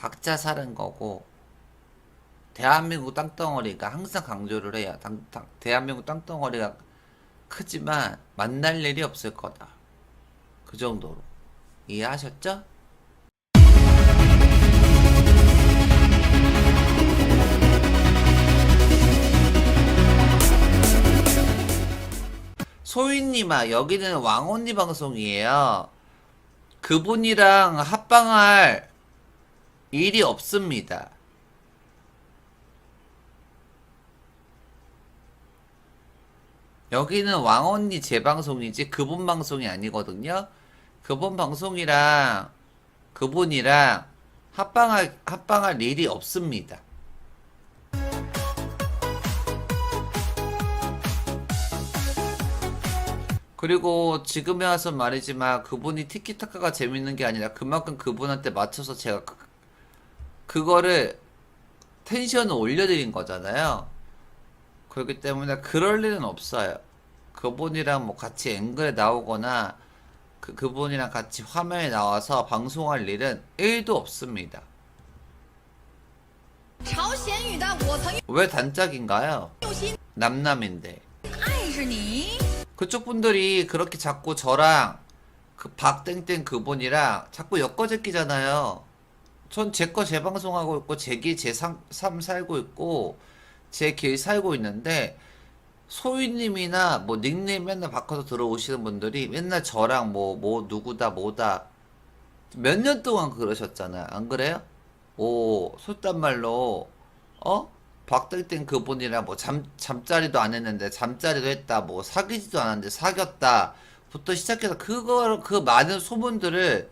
각자 사는 거고 대한민국 땅덩어리가 항상 강조를 해요. 당- 당- 대한민국 땅덩어리가 크지만 만날 일이 없을 거다. 그 정도로 이해하셨죠? 소희님아 여기는 왕언니 방송이에요. 그분이랑 합방할 일이 없습니다. 여기는 왕언니 재방송이지 그분 방송이 아니거든요. 그분 방송이랑 그분이랑 합방할 합방할 일이 없습니다. 그리고 지금에 와서 말이지만 그분이 티키타카가 재밌는 게 아니라 그만큼 그분한테 맞춰서 제가 그거를 텐션을 올려드린 거잖아요. 그렇기 때문에 그럴 일은 없어요. 그분이랑 뭐 같이 앵글에 나오거나 그, 그분이랑 같이 화면에 나와서 방송할 일은 1도 없습니다. 왜 단짝인가요? 남남인데. 그쪽 분들이 그렇게 자꾸 저랑 그 박땡땡 그분이랑 자꾸 엮어제끼잖아요. 전 제 거 재방송하고 있고 제길 제삶 살고 있고 제 길 살고 있는데 소희님이나 뭐 닉네임 맨날 바꿔서 들어오시는 분들이 맨날 저랑 뭐뭐 누구다 뭐다 몇 년 동안 그러셨잖아요. 안 그래요? 오 솔단 말로 어? 박땡땡 그분이랑 뭐 잠, 잠자리도 안 했는데 잠자리도 했다 뭐 사귀지도 않았는데 사귀었다 부터 시작해서 그거 그 많은 소문들을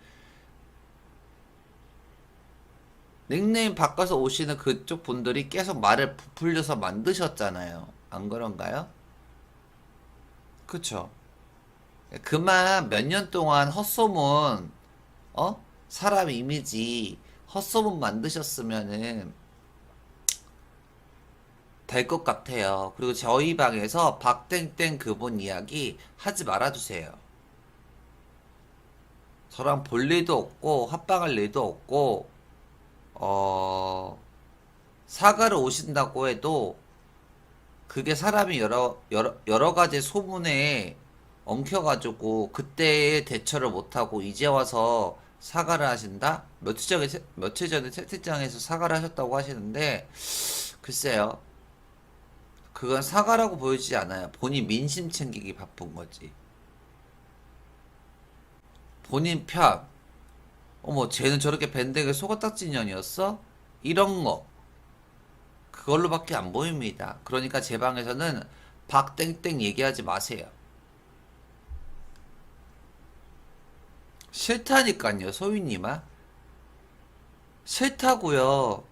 닉네임 바꿔서 오시는 그쪽 분들이 계속 말을 부풀려서 만드셨잖아요 안 그런가요? 그쵸 그만 몇 년 동안 헛소문 어? 사람 이미지 헛소문 만드셨으면은 될 것 같아요. 그리고 저희 방에서 박땡땡 그분 이야기 하지 말아주세요. 저랑 볼 일도 없고 합방할 일도 없고 어 사과를 오신다고 해도 그게 사람이 여러 여러 여러 가지 소문에 엉켜가지고 그때의 대처를 못하고 이제 와서 사과를 하신다? 며칠 전에 채- 며칠 전에 채팅장에서 사과를 하셨다고 하시는데 글쎄요. 그건 사과라고 보이지 않아요. 본인 민심 챙기기 바쁜 거지. 본인 편. 어머, 쟤는 저렇게 밴드에 속았딱지 년이었어? 이런 거. 그걸로밖에 안 보입니다. 그러니까 제 방에서는 박땡땡 얘기하지 마세요. 싫다니까요, 소희님아. 싫다고요.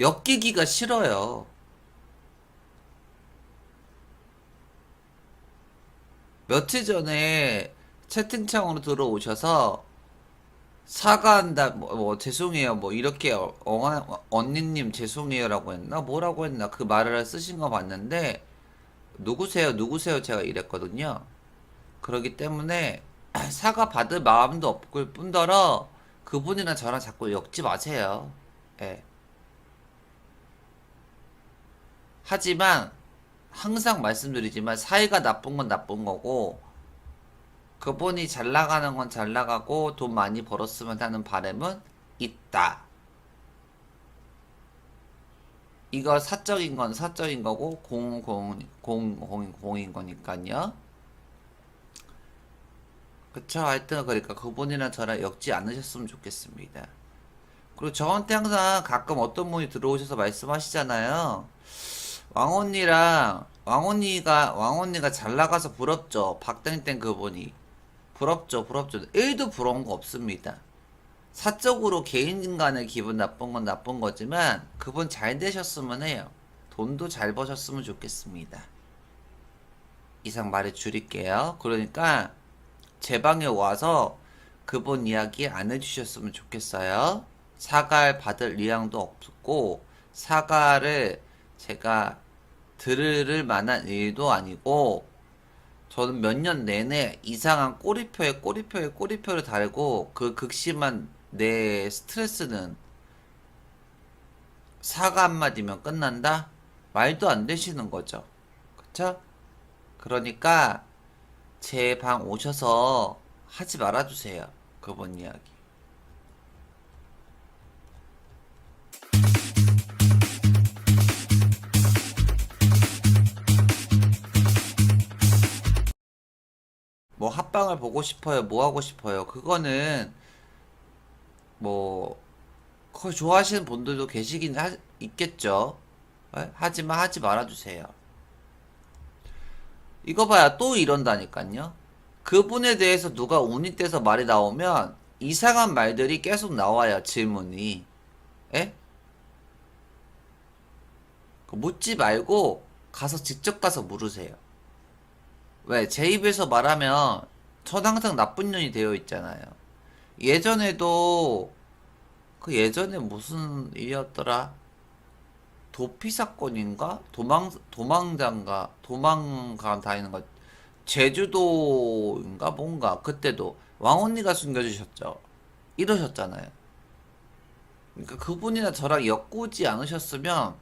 엮이기가 싫어요. 며칠 전에 채팅창으로 들어오셔서 사과한다 뭐, 뭐 죄송해요 뭐 이렇게 어, 엉한 언니님 죄송해요라고 했나? 뭐라고 했나? 그 말을 쓰신 거 봤는데 누구세요? 누구세요? 제가 이랬거든요. 그러기 때문에 사과 받을 마음도 없을 뿐더러 그분이랑 저랑 자꾸 엮지 마세요. 예. 하지만 항상 말씀드리지만 사이가 나쁜 건 나쁜 거고 그분이 잘 나가는 건 잘 나가고 돈 많이 벌었으면 하는 바람은 있다. 이거 사적인 건 사적인 거고 공공 공공 공인 거니까요. 그쵸? 하여튼 그러니까 그분이랑 저랑 엮지 않으셨으면 좋겠습니다. 그리고 저한테 항상 가끔 어떤 분이 들어오셔서 말씀하시잖아요. 왕언니랑 왕언니가 왕언니가 잘 나가서 부럽죠. 박땡땡 그분이 부럽죠, 부럽죠. 1도 부러운 거 없습니다. 사적으로 개인 간의 기분 나쁜 건 나쁜 거지만 그분 잘 되셨으면 해요. 돈도 잘 버셨으면 좋겠습니다. 이상 말을 줄일게요. 그러니까 제 방에 와서 그분 이야기 안 해주셨으면 좋겠어요. 사과를 받을 의향도 없고 사과를 제가 들을 만한 일도 아니고 저는 몇 년 내내 이상한 꼬리표에 꼬리표에 꼬리표를 달고 그 극심한 내 스트레스는 사과 한마디면 끝난다? 말도 안 되시는 거죠. 그쵸? 그러니까 제 방 오셔서 하지 말아주세요. 그분 이야기. 합방을 보고 싶어요. 뭐 하고 싶어요. 그거는 뭐 그걸 좋아하시는 분들도 계시긴 하, 있겠죠. 예? 하지만 하지 말아주세요. 이거 봐야 또 이런다니까요. 그분에 대해서 누가 운이 떼서 말이 나오면 이상한 말들이 계속 나와요. 질문이. 예? 그 묻지 말고 가서 직접 가서 물으세요. 왜? 제 입에서 말하면 전 항상 나쁜 년이 되어 있잖아요. 예전에도 그 예전에 무슨 일이었더라? 도피 사건인가? 도망 도망장가 도망가 다니는 거 제주도인가 뭔가 그때도 왕 언니가 숨겨주셨죠. 이러셨잖아요. 그러니까 그분이나 저랑 엮우지 않으셨으면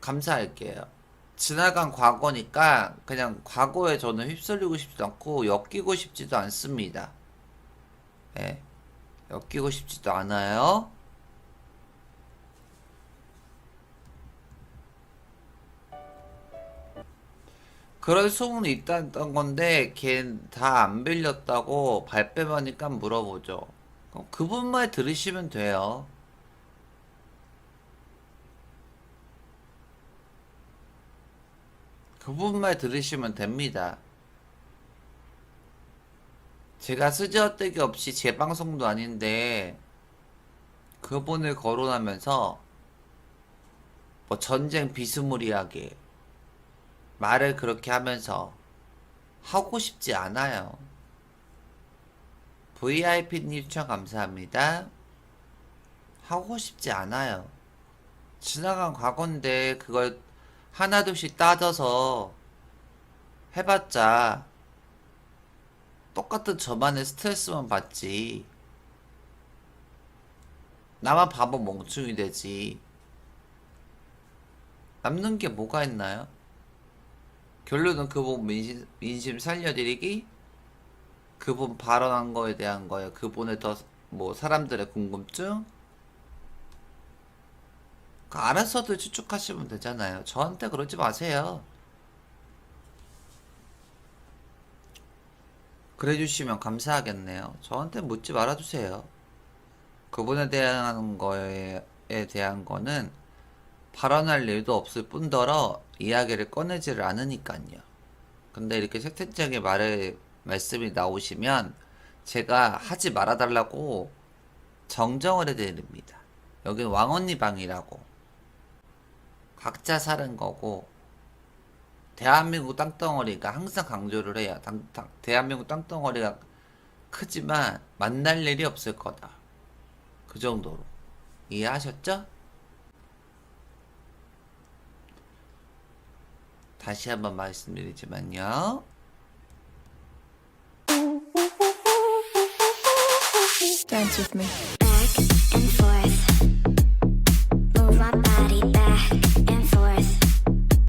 감사할게요. 지나간 과거니까 그냥 과거에 저는 휩쓸리고 싶지도 않고 엮이고 싶지도 않습니다. 예. 엮이고 싶지도 않아요. 그럴 소문이 있다던 건데 걔다안 빌렸다고 발뺌하니까 물어보죠. 그분 말 들으시면 돼요. 그분 말 들으시면 됩니다. 제가 쓰지어떼기 없이 제 방송도 아닌데 그분을 거론하면서 뭐 전쟁 비스무리하게 말을 그렇게 하면서 하고 싶지 않아요. VIP님 추천 감사합니다. 하고 싶지 않아요. 지나간 과거인데 그걸 하나둘씩 따져서 해봤자 똑같은 저만의 스트레스만 받지. 나만 바보 멍충이 되지. 남는 게 뭐가 있나요? 결론은 그분 민심, 민심 살려드리기? 그분 발언한 거에 대한 거예요. 그분의 더, 뭐, 사람들의 궁금증? 그 알아서들 추측하시면 되잖아요. 저한테 그러지 마세요. 그래 주시면 감사하겠네요. 저한테 묻지 말아 주세요. 그분에 대한 거에 대한 거는 발언할 일도 없을 뿐더러 이야기를 꺼내지를 않으니까요. 근데 이렇게 색색하게 말을 말씀이 나오시면 제가 하지 말아달라고 정정을 해드립니다. 여긴 왕언니 방이라고 각자 사는 거고 대한민국 땅덩어리가 항상 강조를 해요. 당- 당- 대한민국 땅덩어리가 크지만 만날 일이 없을 거다. 그 정도로 이해하셨죠? 다시 한번 말씀드리지만요. Dance with me. back and forth. Move my body